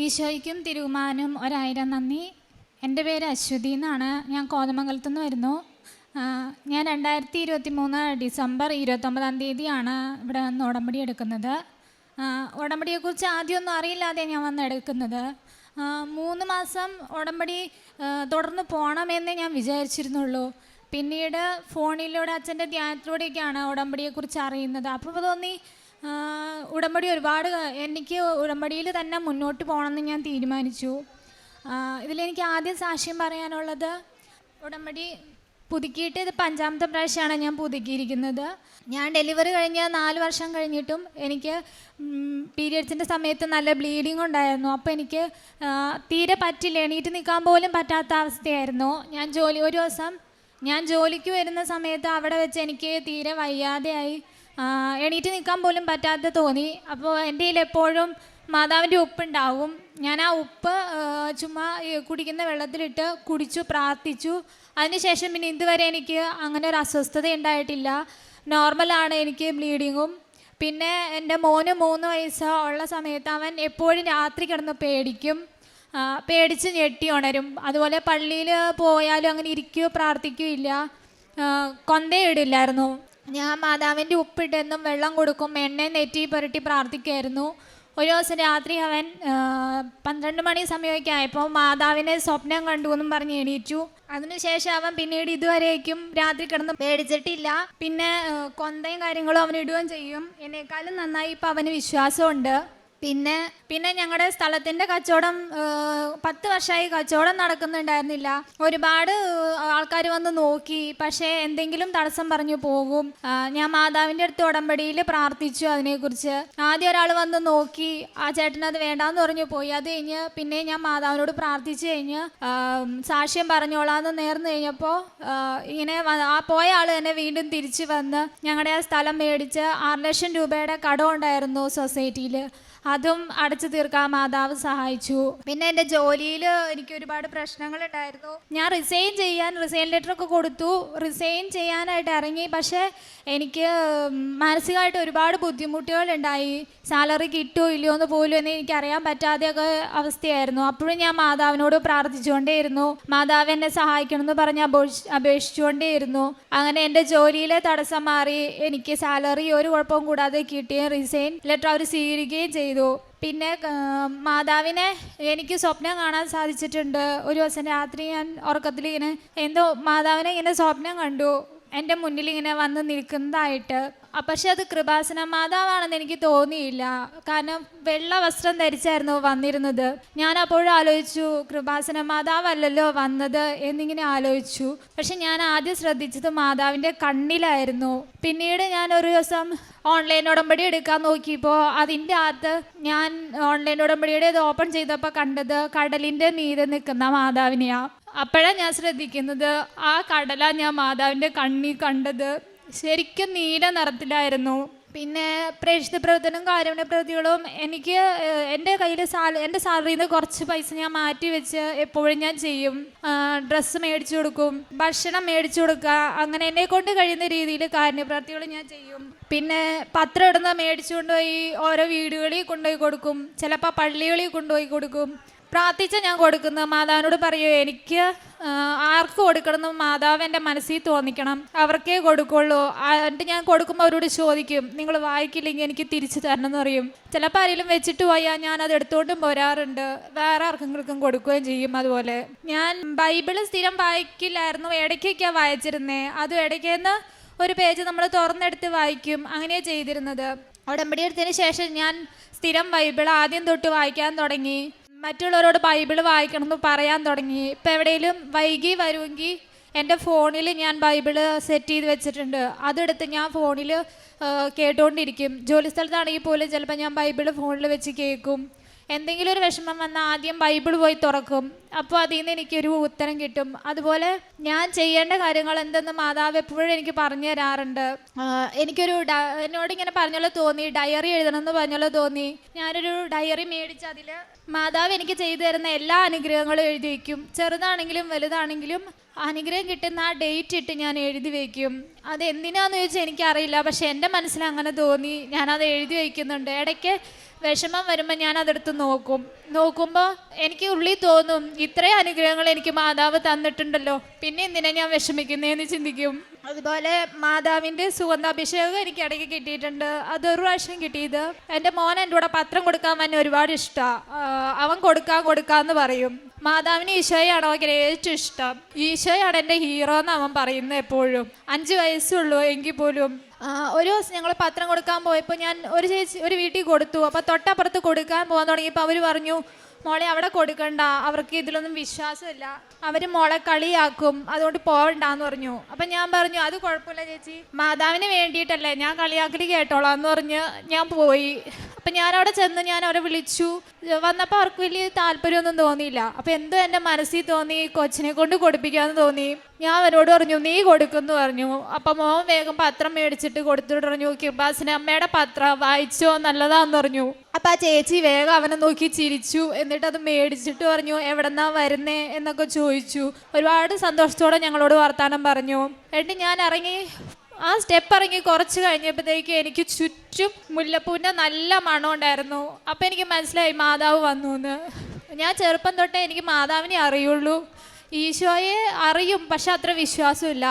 ഈശോയ്ക്കും തിരുമാനും ഒരായിരം നന്ദി. എന്റെ പേര് അശ്വതി എന്നാണ്. ഞാൻ കോതമംഗലത്തു നിന്ന് വരുന്നു. ഞാൻ രണ്ടായിരത്തി ഇരുപത്തി മൂന്ന് ഡിസംബർ ഇരുപത്തൊമ്പതാം തീയതിയാണ് ഇവിടെ വന്ന് ഉടമ്പടി എടുക്കുന്നത്. ഉടമ്പടിയെക്കുറിച്ച് ആദ്യമൊന്നും അറിയില്ലാതെ ഞാൻ വന്ന് എടുക്കുന്നത്. മൂന്ന് മാസം ഉടമ്പടി തുടർന്ന് പോകണമെന്നേ ഞാൻ വിചാരിച്ചിരുന്നുള്ളൂ. പിന്നീട് ഫോണിലൂടെ അച്ഛന്റെ ധ്യാനത്തിലൂടെയൊക്കെയാണ് ഉടമ്പടിയെക്കുറിച്ച് അറിയുന്നത്. അപ്പോൾ തോന്നി ഉടമ്പടി ഒരുപാട് എനിക്ക് ഉടമ്പടിയിൽ തന്നെ മുന്നോട്ട് പോകണമെന്ന് ഞാൻ തീരുമാനിച്ചു. ഇതിലെനിക്ക് ആദ്യം സാക്ഷ്യം പറയാനുള്ളത് ഉടമ്പടി പുതുക്കിയിട്ട് ഇത് പഞ്ചാമത്തെ പ്രാവശ്യമാണ് ഞാൻ പുതുക്കിയിരിക്കുന്നത്. ഞാൻ ഡെലിവറി കഴിഞ്ഞ നാല് വർഷം കഴിഞ്ഞിട്ടും എനിക്ക് പീരിയഡ്സിന്റെ സമയത്ത് നല്ല ബ്ലീഡിങ് ഉണ്ടായിരുന്നു. അപ്പോൾ എനിക്ക് തീരെ പറ്റില്ല. എണീറ്റ് നിൽക്കാൻ പോലും പറ്റാത്ത അവസ്ഥയായിരുന്നു. ഞാൻ ജോലി ഒരു ദിവസം ഞാൻ ജോലിക്ക് വരുന്ന സമയത്ത് അവിടെ വെച്ച് എനിക്ക് തീരെ വയ്യാതെയായി. എണീറ്റ് നിൽക്കാൻ പോലും പറ്റാതെ തോന്നി. അപ്പോൾ എന്റെ കയ്യിൽ എപ്പോഴും മാതാവിന്റെ ഉപ്പുണ്ടാവും. ഞാൻ ആ ഉപ്പ് ചുമ്മാ കുടിക്കുന്ന വെള്ളത്തിലിട്ട് കുടിച്ചു പ്രാർത്ഥിച്ചു. അതിനുശേഷം പിന്നെ ഇതുവരെ എനിക്ക് അങ്ങനെ ഒരു അസ്വസ്ഥത ഉണ്ടായിട്ടില്ല. നോർമലാണ് എനിക്ക് ബ്ലീഡിങ്ങും പിന്നെ എന്റെ മോന് മൂന്ന് വയസ്സ് ഉള്ള സമയത്ത് അവൻ എപ്പോഴും രാത്രി കിടന്ന് പേടിക്കും. പേടിച്ച് ഞെട്ടി ഉണരും. അതുപോലെ പള്ളിയിൽ പോയാലും അങ്ങനെ ഇരിക്കുകയോ പ്രാർത്ഥിക്കുകയോ ഇല്ല. കൊന്തയിടില്ലായിരുന്നു. ഞാൻ മാതാവിന്റെ ഉപ്പിട്ടെന്നും വെള്ളം കൊടുക്കും എണ്ണ നെറ്റി പുരട്ടി പ്രാർത്ഥിക്കുമായിരുന്നു ഒരു ദിവസം രാത്രി അവൻ പന്ത്രണ്ട് മണി സമയമൊക്കെ ആയപ്പോൾ മാതാവിനെ സ്വപ്നം കണ്ടു എന്നും പറഞ്ഞ് എണീറ്റു. അതിനുശേഷം അവൻ പിന്നീട് ഇതുവരേക്കും രാത്രി കിടന്ന് പേടിച്ചിട്ടില്ല പിന്നെ കൊന്തയും കാര്യങ്ങളും അവൻ ഇടുകയും ചെയ്യും. എന്നെക്കാളും നന്നായി ഇപ്പം അവന് വിശ്വാസമുണ്ട്. പിന്നെ പിന്നെ ഞങ്ങളുടെ സ്ഥലത്തിന്റെ കച്ചവടം പത്ത് വർഷമായി കച്ചവടം നടക്കുന്നുണ്ടായിരുന്നില്ല. ഒരുപാട് ആൾക്കാർ വന്ന് നോക്കി പക്ഷേ എന്തെങ്കിലും തടസ്സം പറഞ്ഞു പോകും. ഞാൻ മാതാവിന്റെ അടുത്ത് ഉടമ്പടിയിൽ പ്രാർത്ഥിച്ചു അതിനെക്കുറിച്ച്. ആദ്യം ഒരാൾ വന്ന് നോക്കി ആ ചേട്ടൻ അത് വേണ്ടാന്ന് പറഞ്ഞു പോയി. അത് കഴിഞ്ഞ് പിന്നെ ഞാൻ മാതാവിനോട് പ്രാർത്ഥിച്ചു കഴിഞ്ഞ് സാക്ഷ്യം പറഞ്ഞോളാന്ന് നേർന്നു കഴിഞ്ഞപ്പോൾ ഇങ്ങനെ ആ പോയ ആൾ തന്നെ വീണ്ടും തിരിച്ചു വന്ന് ഞങ്ങളുടെ ആ സ്ഥലം മേടിച്ച് ആറ് ലക്ഷം രൂപയുടെ കടം ഉണ്ടായിരുന്നു സൊസൈറ്റിയിൽ അതും അടച്ചു തീർക്കാൻ മാതാവ് സഹായിച്ചു. പിന്നെ എന്റെ ജോലിയിൽ എനിക്ക് ഒരുപാട് പ്രശ്നങ്ങൾ ഉണ്ടായിരുന്നു ഞാൻ റിസൈൻ ചെയ്യാൻ റിസൈൻ ലെറ്റർ ഒക്കെ കൊടുത്തു. റിസൈൻ ചെയ്യാനായിട്ട് ഇറങ്ങി. പക്ഷേ എനിക്ക് മാനസികമായിട്ട് ഒരുപാട് ബുദ്ധിമുട്ടുകൾ ഉണ്ടായി സാലറി കിട്ടുമോ ഇല്ലയോ എന്ന് പോലും എന്ന് എനിക്കറിയാൻ പറ്റാതെയൊക്കെ അവസ്ഥയായിരുന്നു. അപ്പോഴും ഞാൻ മാതാവിനോട് പ്രാർത്ഥിച്ചുകൊണ്ടേയിരുന്നു. മാതാവ് എന്നെ സഹായിക്കണമെന്ന് പറഞ്ഞ് അപേക്ഷ അപേക്ഷിച്ചുകൊണ്ടേയിരുന്നു. അങ്ങനെ എന്റെ ജോലിയിലെ തടസ്സം മാറി. എനിക്ക് സാലറി ഒരു കുഴപ്പവും കൂടാതെ കിട്ടുകയും റിസൈൻ ലെറ്റർ അവർ സ്വീകരിക്കുകയും ചെയ്തു. പിന്നെ ആ, മാതാവിനെ എനിക്ക് സ്വപ്നം കാണാൻ സാധിച്ചിട്ടുണ്ട്. ഒരു ദിവസം രാത്രി ഞാൻ ഉറക്കത്തിൽ ഇങ്ങനെ എന്തോ മാതാവിനെ ഇങ്ങനെ സ്വപ്നം കണ്ടു. എന്റെ മുന്നിൽ ഇങ്ങനെ വന്ന് നിൽക്കുന്നതായിട്ട്. പക്ഷെ അത് കൃപാസന മാതാവാണെന്ന് എനിക്ക് തോന്നിയില്ല. കാരണം വെള്ള വസ്ത്രം ധരിച്ചായിരുന്നു വന്നിരുന്നത്. ഞാൻ അപ്പോഴും ആലോചിച്ചു കൃപാസന മാതാവല്ലല്ലോ വന്നത് എന്നിങ്ങനെ ആലോചിച്ചു. പക്ഷെ ഞാൻ ആദ്യം ശ്രദ്ധിച്ചത് മാതാവിന്റെ കണ്ണിലായിരുന്നു. പിന്നീട് ഞാൻ ഒരു ദിവസം ഓൺലൈൻ ഉടമ്പടി എടുക്കാൻ നോക്കിയപ്പോൾ അതിന്റെ അകത്ത് ഞാൻ ഓൺലൈൻ ഉടമ്പടിയുടെ ഇത് ഓപ്പൺ ചെയ്തപ്പോൾ കണ്ടത് കടലിന്റെ നീര് നിൽക്കുന്ന മാതാവിനെയാണ് അപ്പോഴാണ് ഞാൻ ശ്രദ്ധിക്കുന്നത് ആ കടല ഞാൻ മാതാവിന്റെ കണ്ണി കണ്ടത്. ശരിക്കും നീല നിറത്തിലായിരുന്നു. പിന്നെ പ്രേക്ഷിത പ്രവർത്തനവും കാരുണ്യ പ്രവൃത്തികളും എനിക്ക് എന്റെ കയ്യിൽ സാല എന്റെ സാലറിയിൽ നിന്ന് കുറച്ച് പൈസ ഞാൻ മാറ്റി വെച്ച് എപ്പോഴും ഞാൻ ചെയ്യും. ഡ്രസ്സ് മേടിച്ചു കൊടുക്കും ഭക്ഷണം മേടിച്ചു കൊടുക്കുക അങ്ങനെ എന്നെ കൊണ്ട് കഴിയുന്ന രീതിയിൽ കാരുണ്യ പ്രവൃത്തികൾ ഞാൻ ചെയ്യും. പിന്നെ പത്രം ഇടുന്ന മേടിച്ചു കൊണ്ടുപോയി ഓരോ വീടുകളിൽ കൊണ്ടുപോയി കൊടുക്കും. ചിലപ്പോൾ പള്ളികളിൽ കൊണ്ടുപോയി കൊടുക്കും. പ്രാർത്ഥിച്ച ഞാൻ കൊടുക്കുന്ന മാതാവിനോട് പറയൂ എനിക്ക് ആർക്ക് കൊടുക്കണം മാതാവ് എന്റെ മനസ്സിൽ തോന്നിക്കണം. അവർക്കേ കൊടുക്കുള്ളൂ. എന്നിട്ട് ഞാൻ കൊടുക്കുമ്പോൾ അവരോട് ചോദിക്കും നിങ്ങൾ വായിക്കില്ലെങ്കിൽ എനിക്ക് തിരിച്ചു തരണം എന്ന് പറയും. ചിലപ്പോൾ ആരെങ്കിലും വെച്ചിട്ട് പോയാൽ ഞാൻ അത് എടുത്തുകൊണ്ടും പോരാറുണ്ട്. വേറെ ആർക്കെങ്കിലും കൊടുക്കുകയും ചെയ്യും അതുപോലെ. ഞാൻ ബൈബിൾ സ്ഥിരം വായിക്കില്ലായിരുന്നു. ഇടയ്ക്കൊക്കെയാണ് വായിച്ചിരുന്നേ. അതും ഇടയ്ക്കേന്ന് ഒരു പേജ് നമ്മൾ തുറന്നെടുത്ത് വായിക്കും. അങ്ങനെയാണ് ചെയ്തിരുന്നത്. ഉടമ്പടി എടുത്തതിന് ശേഷം ഞാൻ സ്ഥിരം ബൈബിൾ ആദ്യം തൊട്ട് വായിക്കാൻ തുടങ്ങി. മറ്റുള്ളവരോട് ബൈബിൾ വായിക്കണം എന്ന് പറയാൻ തുടങ്ങി. ഇപ്പം എവിടെയെങ്കിലും വൈകി വരുമെങ്കിൽ എന്റെ ഫോണിൽ ഞാൻ ബൈബിൾ സെറ്റ് ചെയ്ത് വെച്ചിട്ടുണ്ട്. അതെടുത്ത് ഞാൻ ഫോണിൽ കേട്ടുകൊണ്ടിരിക്കും ജോലി സ്ഥലത്താണെങ്കിൽ പോലും ചിലപ്പോൾ ഞാൻ ബൈബിൾ ഫോണിൽ വെച്ച് കേൾക്കും. എന്തെങ്കിലും ഒരു വിഷമം വന്നാൽ ആദ്യം ബൈബിൾ പോയി തുറക്കും. അപ്പോൾ അതിൽ നിന്ന് എനിക്കൊരു ഉത്തരം കിട്ടും. അതുപോലെ ഞാൻ ചെയ്യേണ്ട കാര്യങ്ങൾ എന്തെന്ന് മാതാവ് എപ്പോഴും എനിക്ക് പറഞ്ഞു തരാറുണ്ട്. എനിക്കൊരു എന്നോട് ഇങ്ങനെ പറഞ്ഞല്ലോ തോന്നി. ഡയറി എഴുതണം എന്ന് പറഞ്ഞല്ലോ തോന്നി. ഞാനൊരു ഡയറി മേടിച്ച് അതിൽ മാതാവ് എനിക്ക് ചെയ്തു തരുന്ന എല്ലാ അനുഗ്രഹങ്ങളും എഴുതി വയ്ക്കും. ചെറുതാണെങ്കിലും വലുതാണെങ്കിലും അനുഗ്രഹം കിട്ടുന്ന ആ ഡേറ്റ് ഇട്ട് ഞാൻ എഴുതി വയ്ക്കും. അത് എന്തിനാന്ന് ചോദിച്ചാൽ എനിക്കറിയില്ല. പക്ഷെ എന്റെ മനസ്സിൽ അങ്ങനെ തോന്നി. ഞാനത് എഴുതി വയ്ക്കുന്നുണ്ട്. ഇടയ്ക്ക് വിഷമം വരുമ്പോൾ ഞാൻ അതെടുത്ത് നോക്കും. നോക്കുമ്പോൾ എനിക്ക് ഉള്ളിൽ തോന്നും ഇത്രയും അനുഗ്രഹങ്ങൾ എനിക്ക് മാതാവ് തന്നിട്ടുണ്ടല്ലോ. പിന്നെ എന്തിനാ ഞാൻ വിഷമിക്കുന്നതെന്ന് ചിന്തിക്കും. അതുപോലെ മാതാവിന്റെ സുഗന്ധാഭിഷേകം എനിക്ക് ഇടയ്ക്ക് കിട്ടിയിട്ടുണ്ട്. അത് ഒരു പ്രാവശ്യം കിട്ടിയത്. എന്റെ മോൻ എന്റെ കൂടെ പത്രം കൊടുക്കാൻ തന്നെ ഒരുപാട് ഇഷ്ടമാണ് അവൻ കൊടുക്കാൻ കൊടുക്കാന്ന് പറയും. മാതാവിന് ഈശോയാണ് അവൻ ഏറ്റവും ഇഷ്ടം. ഈശോയാണ് എന്റെ ഹീറോ എന്ന് അവൻ പറയുന്നത് എപ്പോഴും. അഞ്ച് വയസ്സുള്ളൂ എങ്കിൽ പോലും. ഒരു ദിവസം ഞങ്ങൾ പത്രം കൊടുക്കാൻ പോയപ്പോൾ ഞാൻ ഒരു ചേച്ചി ഒരു വീട്ടിൽ കൊടുത്തു. അപ്പോൾ തൊട്ടപ്പുറത്ത് കൊടുക്കാൻ പോകാൻ തുടങ്ങിയപ്പോൾ അവർ പറഞ്ഞു മോളെ അവിടെ കൊടുക്കണ്ട. അവർക്ക് ഇതിലൊന്നും വിശ്വാസമില്ല. അവർ മോളെ കളിയാക്കും. അതുകൊണ്ട് പോവണ്ടെന്ന് പറഞ്ഞു. അപ്പം ഞാൻ പറഞ്ഞു അത് കുഴപ്പമില്ല ചേച്ചി. മാതാവിന് വേണ്ടിയിട്ടല്ലേ ഞാൻ കളിയാക്കൽ കേട്ടോളാം എന്ന് പറഞ്ഞ് ഞാൻ പോയി. അപ്പം ഞാൻ അവിടെ ചെന്ന് ഞാൻ അവരെ വിളിച്ചു. വന്നപ്പോൾ അവർക്ക് വലിയ താല്പര്യമൊന്നും തോന്നിയില്ല. അപ്പം എന്തോ എന്റെ മനസ്സിൽ തോന്നി കൊച്ചിനെ കൊണ്ട് കൊടുപ്പിക്കാമെന്ന് തോന്നി. ഞാൻ അവരോട് പറഞ്ഞു നീ കൊടുക്കുമെന്ന് പറഞ്ഞു. അപ്പം മോൻ വേഗം പത്രം മേടിച്ചിട്ട് കൊടുത്തിട്ട് പറഞ്ഞു കൃപാസിന് അമ്മയുടെ പത്രം വായിച്ചോ നല്ലതാന്ന് പറഞ്ഞു. അപ്പം ആ ചേച്ചി വേഗം അവനെ നോക്കി ചിരിച്ചു. എന്നിട്ട് അത് മേടിച്ചിട്ട് പറഞ്ഞു എവിടെന്നാ വരുന്നേ? എന്നൊക്കെ ചോദിച്ചു. ഒരുപാട് സന്തോഷത്തോടെ ഞങ്ങളോട് വർത്താനം പറഞ്ഞു. എന്നിട്ട് ഞാൻ ഇറങ്ങി ആ സ്റ്റെപ്പ് ഇറങ്ങി കുറച്ച് കഴിഞ്ഞപ്പോഴത്തേക്ക് എനിക്ക് ചുറ്റും മുല്ലപ്പൂവിന്റെ നല്ല മണം ഉണ്ടായിരുന്നു. അപ്പം എനിക്ക് മനസ്സിലായി മാതാവ് വന്നു എന്ന് ഞാൻ ചെറുപ്പം തൊട്ടേ എനിക്ക് മാതാവിനെ അറിയുള്ളൂ. ഈശോയെ അറിയും പക്ഷെ അത്ര വിശ്വാസമില്ല.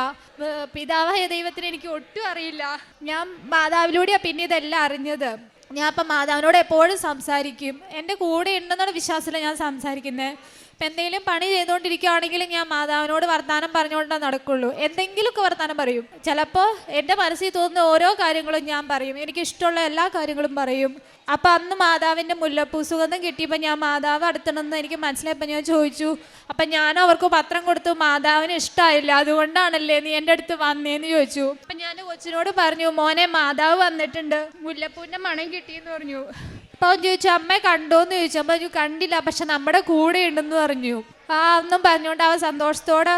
പിതാവായ ദൈവത്തിന് എനിക്ക് ഒട്ടും അറിയില്ല. ഞാൻ മാതാവിലൂടെയാണ് പിന്നെ ഇതെല്ലാം അറിഞ്ഞത്. ഞാൻ അപ്പം മാതാവിനോട് എപ്പോഴും സംസാരിക്കും. എന്റെ കൂടെ ഉണ്ടെന്നുള്ള വിശ്വാസത്തിലാണ് ഞാൻ സംസാരിക്കുന്നത് ഇപ്പം എന്തെങ്കിലും പണി ചെയ്തുകൊണ്ടിരിക്കുകയാണെങ്കിലും ഞാൻ മാതാവിനോട് വർത്തമാനം പറഞ്ഞുകൊണ്ടേ നടക്കുള്ളൂ. എന്തെങ്കിലുമൊക്കെ വർത്തമാനം പറയും. ചിലപ്പോൾ എന്റെ മനസ്സിൽ തോന്നുന്ന ഓരോ കാര്യങ്ങളും ഞാൻ പറയും. എനിക്ക് ഇഷ്ടമുള്ള എല്ലാ കാര്യങ്ങളും പറയും. അപ്പം അന്ന് മാതാവിന്റെ മുല്ലപ്പൂ സുഗന്ധം കിട്ടിയപ്പോൾ ഞാൻ മാതാവ് അടുത്തണമെന്ന് എനിക്ക് മനസ്സിലായപ്പോൾ ഞാൻ ചോദിച്ചു അപ്പം ഞാൻ അവർക്ക് പത്രം കൊടുത്തു മാതാവിന് ഇഷ്ടമായില്ല. അതുകൊണ്ടാണല്ലേ നീ എന്റെ അടുത്ത് വന്നേന്ന് ചോദിച്ചു. അപ്പം ഞാൻ കൊച്ചിനോട് പറഞ്ഞു മോനെ മാതാവ് വന്നിട്ടുണ്ട്. മുല്ലപ്പൂവിന്റെ മണം കിട്ടിയെന്ന് പറഞ്ഞു. അപ്പൊ അവൻ ചോദിച്ചു അമ്മ കണ്ടോന്ന് ചോദിച്ചു. അമ്മ പറഞ്ഞു കണ്ടില്ല പക്ഷെ നമ്മുടെ കൂടെ ഉണ്ടെന്ന് പറഞ്ഞു. ആ ഒന്നും പറഞ്ഞുകൊണ്ട് അവൻ സന്തോഷത്തോടെ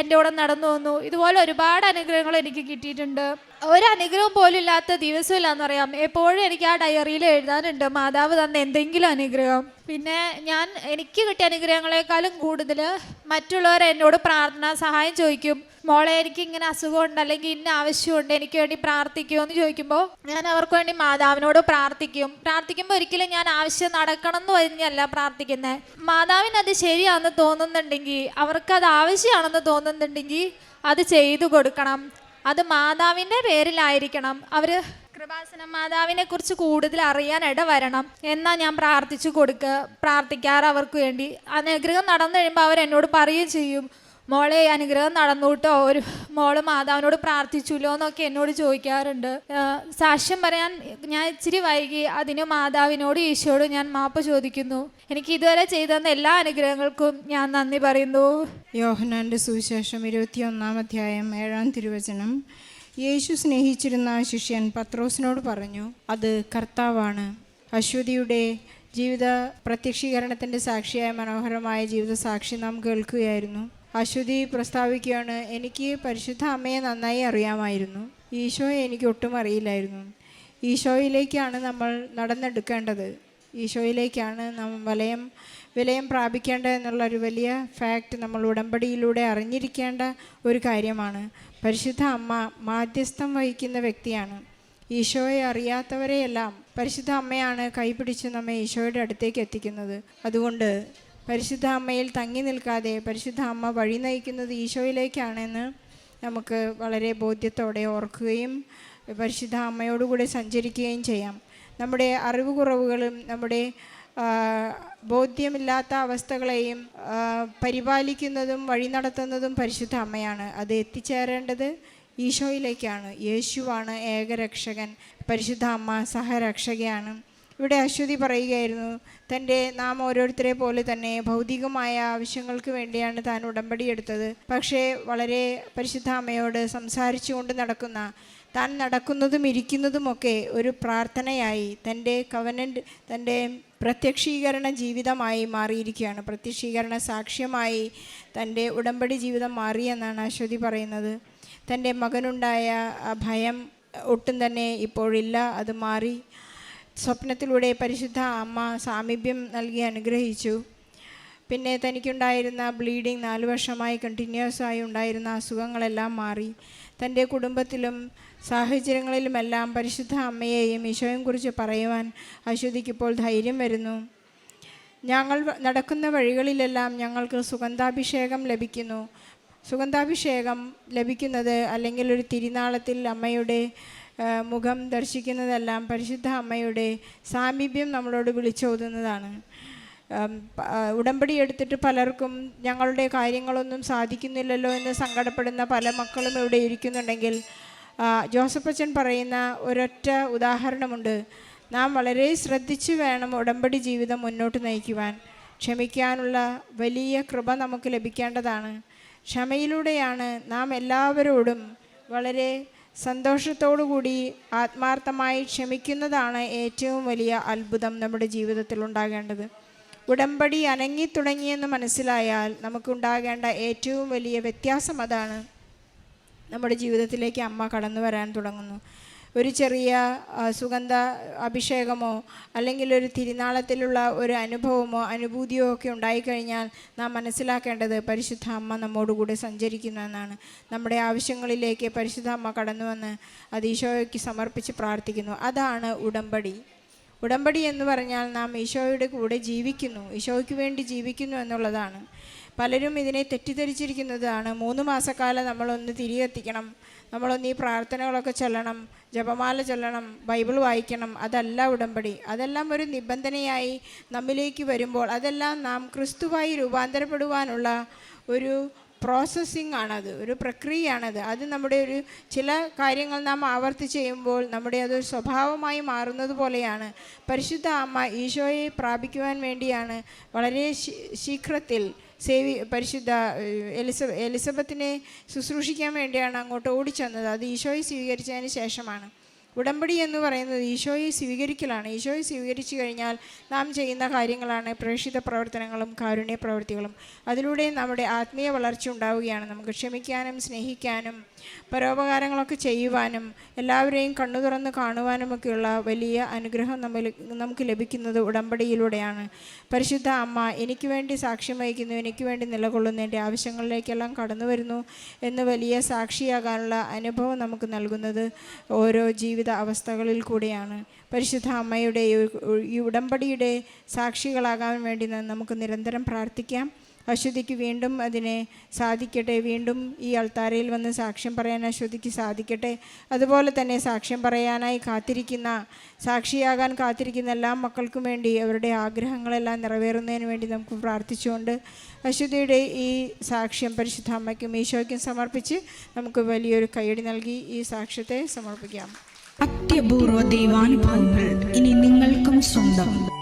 എന്റെ കൂടെ നടന്നു വന്നു. ഇതുപോലെ ഒരുപാട് അനുഗ്രഹങ്ങൾ എനിക്ക് കിട്ടിയിട്ടുണ്ട്. ഒരു അനുഗ്രഹം പോലും ഇല്ലാത്ത ദിവസമില്ലാന്ന് പറയാം. എപ്പോഴും എനിക്ക് ആ ഡയറിയിൽ എഴുതാനുണ്ട്. മാതാവ് തന്ന എന്തെങ്കിലും അനുഗ്രഹം. പിന്നെ ഞാൻ എനിക്ക് കിട്ടിയ അനുഗ്രഹങ്ങളെക്കാളും കൂടുതൽ മറ്റുള്ളവർ എന്നോട് പ്രാർത്ഥന സഹായം ചോദിക്കും. മോളെ എനിക്ക് ഇങ്ങനെ അസുഖമുണ്ട് അല്ലെങ്കിൽ ഇന്ന ആവശ്യമുണ്ട് എനിക്ക് വേണ്ടി പ്രാർത്ഥിക്കുമോ എന്ന് ചോദിക്കുമ്പോൾ ഞാൻ അവർക്ക് വേണ്ടി മാതാവിനോട് പ്രാർത്ഥിക്കും. പ്രാർത്ഥിക്കുമ്പോൾ ഒരിക്കലും ഞാൻ ആവശ്യം നടക്കണം എന്ന് പറഞ്ഞല്ല പ്രാർത്ഥിക്കുന്നത് മാതാവിന് അത് ശരിയാണെന്ന് തോന്നുന്നുണ്ടെങ്കിൽ അവർക്ക് അത് ആവശ്യമാണെന്ന് തോന്നുന്നുണ്ടെങ്കിൽ അത് ചെയ്തു കൊടുക്കണം. അത് മാതാവിന്റെ പേരിലായിരിക്കണം. അവർ കൃപാസനം മാതാവിനെ കുറിച്ച് കൂടുതൽ അറിയാൻ ഇടവരണം. എന്നാ ഞാൻ പ്രാർത്ഥിച്ചു കൊടുക്കുക പ്രാർത്ഥിക്കാറ് അവർക്ക് വേണ്ടി. അനുഗ്രഹം നടന്നു കഴിയുമ്പോൾ അവർ എന്നോട് പറയുകയും ചെയ്യും. മോളെ അനുഗ്രഹം നടന്നൂട്ടോ ഒരു മോൾ മാതാവിനോട് പ്രാർത്ഥിച്ചുല്ലോ എന്നൊക്കെ എന്നോട് ചോദിക്കാറുണ്ട്. സാക്ഷ്യം പറയാൻ ഞാൻ ഇച്ചിരി വൈകി. അതിന് മാതാവിനോട് ഈശോയോട് ഞാൻ മാപ്പ് ചോദിക്കുന്നു. എനിക്ക് ഇതുവരെ ചെയ്തെന്ന എല്ലാ അനുഗ്രഹങ്ങൾക്കും ഞാൻ നന്ദി പറയുന്നു. യോഹനാന്റെ സുവിശേഷം ഇരുപത്തിയൊന്നാം അധ്യായം ഏഴാം തിരുവചനം. യേശു സ്നേഹിച്ചിരുന്ന ശിഷ്യൻ പത്രോസിനോട് പറഞ്ഞു അത് കർത്താവാണ്. അശ്വതിയുടെ ജീവിത പ്രത്യക്ഷീകരണത്തിന്റെ സാക്ഷിയായ മനോഹരമായ ജീവിത സാക്ഷി നാം കേൾക്കുകയായിരുന്നു. അശ്വതി പ്രസ്താവിക്കുകയാണ് എനിക്ക് പരിശുദ്ധ അമ്മയെ നന്നായി അറിയാമായിരുന്നു. ഈശോയെ എനിക്ക് ഒട്ടും അറിയില്ലായിരുന്നു. ഈശോയിലേക്കാണ് നമ്മൾ നടന്നെടുക്കേണ്ടത്. ഈശോയിലേക്കാണ് നാം വലയം വിലയം പ്രാപിക്കേണ്ട എന്നുള്ളൊരു വലിയ ഫാക്റ്റ് നമ്മൾ ഉടമ്പടിയിലൂടെ അറിഞ്ഞിരിക്കേണ്ട ഒരു കാര്യമാണ്. പരിശുദ്ധ അമ്മ മാധ്യസ്ഥം വഹിക്കുന്ന വ്യക്തിയാണ്. ഈശോയെ അറിയാത്തവരെയെല്ലാം പരിശുദ്ധ അമ്മയാണ് കൈപിടിച്ച് നമ്മെ ഈശോയുടെ അടുത്തേക്ക് എത്തിക്കുന്നത്. അതുകൊണ്ട് പരിശുദ്ധ അമ്മയിൽ തങ്ങി നിൽക്കാതെ പരിശുദ്ധ അമ്മ വഴി നയിക്കുന്നത് ഈശോയിലേക്കാണെന്ന് നമുക്ക് വളരെ ബോധ്യത്തോടെ ഓർക്കുകയും പരിശുദ്ധ അമ്മയോടുകൂടെ സഞ്ചരിക്കുകയും ചെയ്യാം. നമ്മുടെ അറിവ് കുറവുകളും നമ്മുടെ ബോധ്യമില്ലാത്ത അവസ്ഥകളെയും പരിപാലിക്കുന്നതും വഴി നടത്തുന്നതും പരിശുദ്ധ അമ്മയാണ്. അത് എത്തിച്ചേരേണ്ടത് ഈശോയിലേക്കാണ്. യേശുവാണ് ഏകരക്ഷകൻ. പരിശുദ്ധ അമ്മ സഹരക്ഷകയാണ്. ഇവിടെ അശ്വതി പറയുകയായിരുന്നു തന്റെ നാം ഓരോരുത്തരെ പോലെ തന്നെ ഭൗതികമായ ആവശ്യങ്ങൾക്ക് വേണ്ടിയാണ് താൻ ഉടമ്പടി എടുത്തത്. പക്ഷേ വളരെ പരിശുദ്ധ അമ്മയോട് സംസാരിച്ചുകൊണ്ട് നടക്കുന്ന താൻ നടക്കുന്നതും ഇരിക്കുന്നതുമൊക്കെ ഒരു പ്രാർത്ഥനയായി. തന്റെ കവനന്റ് തന്റെ പ്രത്യക്ഷീകരണ ജീവിതമായി മാറിയിരിക്കുകയാണ്. പ്രത്യക്ഷീകരണ സാക്ഷ്യമായി തന്റെ ഉടമ്പടി ജീവിതം മാറിയെന്നാണ് അശ്വതി പറയുന്നത്. തന്റെ മകനുണ്ടായ ഭയം ഒട്ടും തന്നെ ഇപ്പോഴില്ല. അത് മാറി സ്വപ്നത്തിലൂടെ പരിശുദ്ധ അമ്മ സാമീപ്യം നൽകി അനുഗ്രഹിച്ചു. പിന്നെ തനിക്കുണ്ടായിരുന്ന ബ്ലീഡിങ് നാല് വർഷമായി കണ്ടിന്യൂസ് ആയി ഉണ്ടായിരുന്ന അസുഖങ്ങളെല്ലാം മാറി. തന്റെ കുടുംബത്തിലും സാഹചര്യങ്ങളിലുമെല്ലാം പരിശുദ്ധ അമ്മയെയും ഈശോയും കുറിച്ച് പറയുവാൻ അശ്വതിക്കിപ്പോൾ ധൈര്യം വരുന്നു. ഞങ്ങൾ നടക്കുന്ന വഴികളിലെല്ലാം ഞങ്ങൾക്ക് സുഗന്ധാഭിഷേകം ലഭിക്കുന്നു. സുഗന്ധാഭിഷേകം ലഭിക്കുന്നത് അല്ലെങ്കിൽ ഒരു തിരുനാളത്തിൽ അമ്മയുടെ മുഖം ദർശിക്കുന്നതെല്ലാം പരിശുദ്ധ അമ്മയുടെ സാമീപ്യം നമ്മളോട് വിളിച്ചോതുന്നതാണ്. ഉടമ്പടി എടുത്തിട്ട് പലർക്കും ഞങ്ങളുടെ കാര്യങ്ങളൊന്നും സാധിക്കുന്നില്ലല്ലോ എന്ന് സങ്കടപ്പെടുന്ന പല മക്കളും ഇവിടെ ഇരിക്കുന്നുണ്ടെങ്കിൽ ജോസഫച്ചൻ പറയുന്ന ഒരൊറ്റ ഉദാഹരണമുണ്ട്. നാം വളരെ ശ്രദ്ധിച്ചു വേണം ഉടമ്പടി ജീവിതം മുന്നോട്ട് നയിക്കുവാൻ. ക്ഷമിക്കാനുള്ള വലിയ കൃപ നമുക്ക് ലഭിക്കേണ്ടതാണ്. ക്ഷമയിലൂടെയാണ് നാം എല്ലാവരോടും വളരെ സന്തോഷത്തോടു കൂടി ആത്മാർത്ഥമായി ക്ഷമിക്കുന്നതാണ് ഏറ്റവും വലിയ അത്ഭുതം നമ്മുടെ ജീവിതത്തിൽ ഉണ്ടാകേണ്ടത്. ഉടമ്പടി അനങ്ങി തുടങ്ങിയെന്ന് മനസ്സിലായാൽ നമുക്കുണ്ടാകേണ്ട ഏറ്റവും വലിയ വ്യത്യാസം അതാണ് നമ്മുടെ ജീവിതത്തിലേക്ക് അമ്മ കടന്നു വരാൻ തുടങ്ങുന്നു. ഒരു ചെറിയ സുഗന്ധ അഭിഷേകമോ അല്ലെങ്കിൽ ഒരു തിരുനാളത്തിലുള്ള ഒരു അനുഭവമോ അനുഭൂതിയോ ഒക്കെ ഉണ്ടായിക്കഴിഞ്ഞാൽ നാം മനസ്സിലാക്കേണ്ടത് പരിശുദ്ധ അമ്മ നമ്മോടുകൂടെ സഞ്ചരിക്കുന്നു എന്നാണ്. നമ്മുടെ ആവശ്യങ്ങളിലേക്ക് പരിശുദ്ധ അമ്മ കടന്നുവന്ന് അത് ഈശോയ്ക്ക് സമർപ്പിച്ച് പ്രാർത്ഥിക്കുന്നു. അതാണ് ഉടമ്പടി. ഉടമ്പടി എന്ന് പറഞ്ഞാൽ നാം ഈശോയുടെ കൂടെ ജീവിക്കുന്നു. ഈശോയ്ക്ക് വേണ്ടി ജീവിക്കുന്നു എന്നുള്ളതാണ്. പലരും ഇതിനെ തെറ്റിദ്ധരിച്ചിരിക്കുന്നതാണ്. മൂന്ന് മാസക്കാലം നമ്മളൊന്ന് തിരികെത്തിക്കണം. നമ്മളൊന്ന് ഈ പ്രാർത്ഥനകളൊക്കെ ചൊല്ലണം ജപമാല ചൊല്ലണം ബൈബിൾ വായിക്കണം അതല്ല ഉടമ്പടി. അതെല്ലാം ഒരു നിബന്ധനയായി നമ്മിലേക്ക് വരുമ്പോൾ അതെല്ലാം നാം ക്രിസ്തുവായി രൂപാന്തരപ്പെടുവാനുള്ള ഒരു പ്രോസസ്സിംഗ് ആണത് ഒരു പ്രക്രിയയാണത്. അത് നമ്മുടെ ഒരു ചില കാര്യങ്ങൾ നാം ആവർത്തി ചെയ്യുമ്പോൾ നമ്മുടെ അതൊരു സ്വഭാവമായി മാറുന്നത് പോലെയാണ്. പരിശുദ്ധ അമ്മ ഈശോയെ പ്രാപിക്കുവാൻ വേണ്ടിയാണ് വളരെ ശീഘ്രത്തിൽ സേവി പരിശുദ്ധ എലിസ എലിസബത്തിനെ ശുശ്രൂഷിക്കാൻ വേണ്ടിയാണ് അങ്ങോട്ട് ഓടിച്ചെന്നത്. അത് ഈശോയെ സ്വീകരിച്ചതിന് ശേഷമാണ്. ഉടമ്പടി എന്ന് പറയുന്നത് ഈശോയെ സ്വീകരിക്കലാണ്. ഈശോയെ സ്വീകരിച്ചു കഴിഞ്ഞാൽ നാം ചെയ്യുന്ന കാര്യങ്ങളാണ് പ്രേക്ഷിത പ്രവർത്തനങ്ങളും കാരുണ്യ പ്രവൃത്തികളും. അതിലൂടെ നമ്മുടെ ആത്മീയ വളർച്ച ഉണ്ടാവുകയാണ്. നമുക്ക് ക്ഷമിക്കാനും സ്നേഹിക്കാനും പരോപകാരങ്ങളൊക്കെ ചെയ്യുവാനും എല്ലാവരെയും കണ്ണു തുറന്ന് കാണുവാനുമൊക്കെയുള്ള വലിയ അനുഗ്രഹം നമ്മൾ നമുക്ക് ലഭിക്കുന്നത് ഉടമ്പടിയിലൂടെയാണ്. പരിശുദ്ധ അമ്മ എനിക്ക് വേണ്ടി സാക്ഷ്യം വഹിക്കുന്നു എനിക്ക് വേണ്ടി നിലകൊള്ളുന്നു എന്റെ ആവശ്യങ്ങളിലേക്കെല്ലാം കടന്നു വരുന്നു എന്ന് വലിയ സാക്ഷിയാകാനുള്ള അനുഭവം നമുക്ക് നൽകുന്നത് ഓരോ ജീവിത അവസ്ഥകളിൽ കൂടെയാണ്. പരിശുദ്ധ അമ്മയുടെ ഈ ഉടമ്പടിയുടെ സാക്ഷികളാകാൻ വേണ്ടി നമുക്ക് നിരന്തരം പ്രാർത്ഥിക്കാം. അശ്വതിക്ക് വീണ്ടും അതിനെ സാധിക്കട്ടെ. വീണ്ടും ഈ അൾത്താരയിൽ വന്ന് സാക്ഷ്യം പറയാൻ അശ്വതിക്ക് സാധിക്കട്ടെ. അതുപോലെ തന്നെ സാക്ഷ്യം പറയാനായി കാത്തിരിക്കുന്ന സാക്ഷിയാകാൻ കാത്തിരിക്കുന്ന എല്ലാ മക്കൾക്കും വേണ്ടി അവരുടെ ആഗ്രഹങ്ങളെല്ലാം നിറവേറുന്നതിന് വേണ്ടി നമുക്ക് പ്രാർത്ഥിച്ചുകൊണ്ട് അശ്വതിയുടെ ഈ സാക്ഷ്യം പരിശുദ്ധ അമ്മയ്ക്കും ഈശോയ്ക്കും സമർപ്പിച്ച് നമുക്ക് വലിയൊരു കൈയടി നൽകി ഈ സാക്ഷ്യത്തെ സമർപ്പിക്കാം. അത്യപൂർവ ദൈവാനുഭവങ്ങൾ ഇനി നിങ്ങൾക്കും സ്വന്തം.